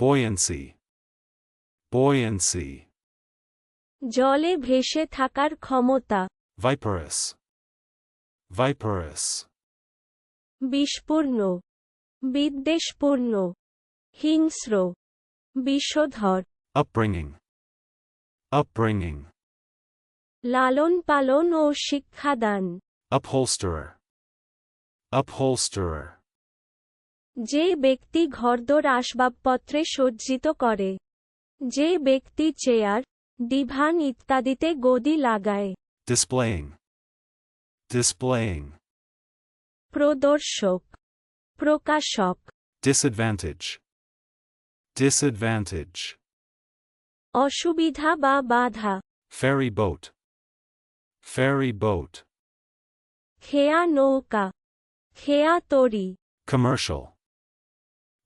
buoyancy, buoyancy, জলে ভেসে থাকার ক্ষমতা viperous, viperous, বিষপূর্ণ বিদ্বেষপূর্ণ হিংস্র বিষধর upbringing, upbringing, লালন পালন ও শিক্ষাদান upholsterer, upholsterer, যে ব্যক্তি ঘরদোর আসবাবপত্রে সজ্জিত করে যে ব্যক্তি চেয়ার ডিভান ইত্যাদিতে গদি লাগায়। ডিসপ্লেইং ডিসপ্লেইং প্রদর্শক প্রকাশক। ডিসঅ্যাডভান্টেজ ডিসঅ্যাডভান্টেজ অসুবিধা বা বাধা। ফেরি বোট ফেরি বোট খেয়া নৌকা। খেয়া তরি। কমার্শিয়াল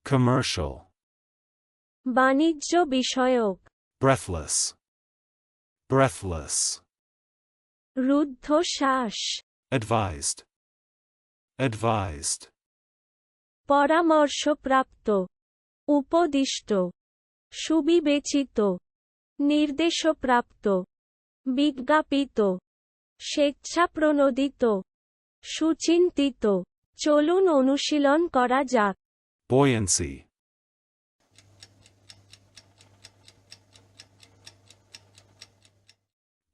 commercial, বাণিজ্য বিষয়ক। Breathless, breathless, রুদ্ধশ্বাস। Advised, advised, পরামর্শপ্রাপ্ত। উপদিষ্ট। সুবিবেচিত। নির্দেশপ্রাপ্ত। বিজ্ঞাপিত। স্বেচ্ছাপ্রণোদিত। সুচিন্তিত। চলুন অনুশীলন করা যাক। Buoyancy,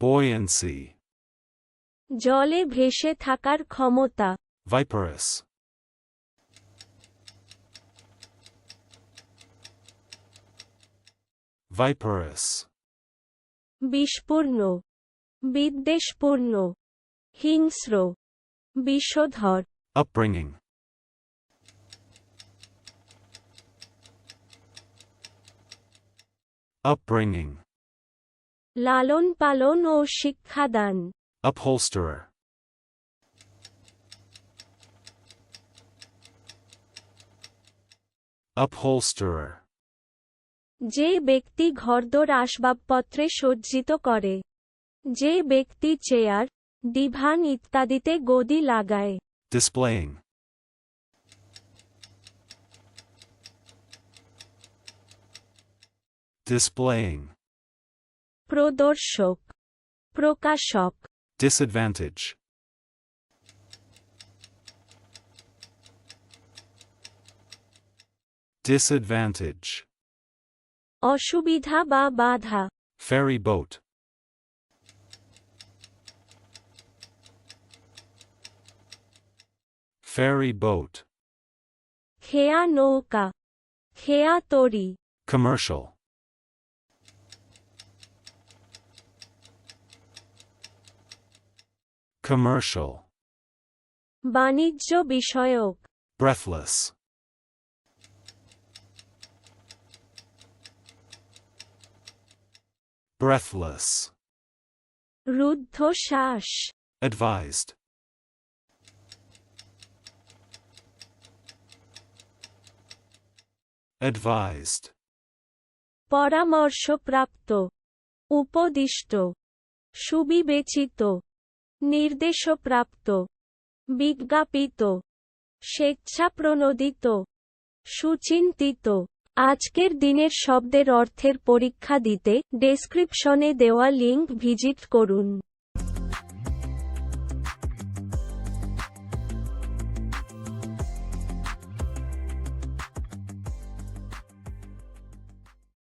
buoyancy, জলে ভেসে থাকার ক্ষমতা viperous, viperous, বিষপূর্ণ বিদ্বেষপূর্ণ হিংস্র বিষধর upbringing, upbringing, লালন পালন ও শিক্ষাদান। Upholsterer, upholsterer, যে ব্যক্তি ঘরদোর আসবাবপত্রে সজ্জিত করে। যে ব্যক্তি চেয়ার ডিভান ইত্যাদিতে গদি লাগায়। Displaying, displaying, প্রদর্শক প্রকাশক disadvantage, disadvantage, অসুবিধা বা বাধা ferry boat, ferry boat, খেয়া নৌকা খেয়া তরি commercial, Commercial, বাণিজ্য বিষয়ক breathless, breathless, রুদ্ধশ্বাস advised, advised, পরামর্শপ্রাপ্ত উপদিষ্ট সুবিবেচিত নির্দেশপ্রাপ্ত, বিজ্ঞাপিত, স্বেচ্ছাপ্রণোদিত, সুচিন্তিত। আজকের দিনের শব্দের অর্থের পরীক্ষা দিতে ডেসক্রিপশনে দেওয়া লিঙ্ক ভিজিট করুন।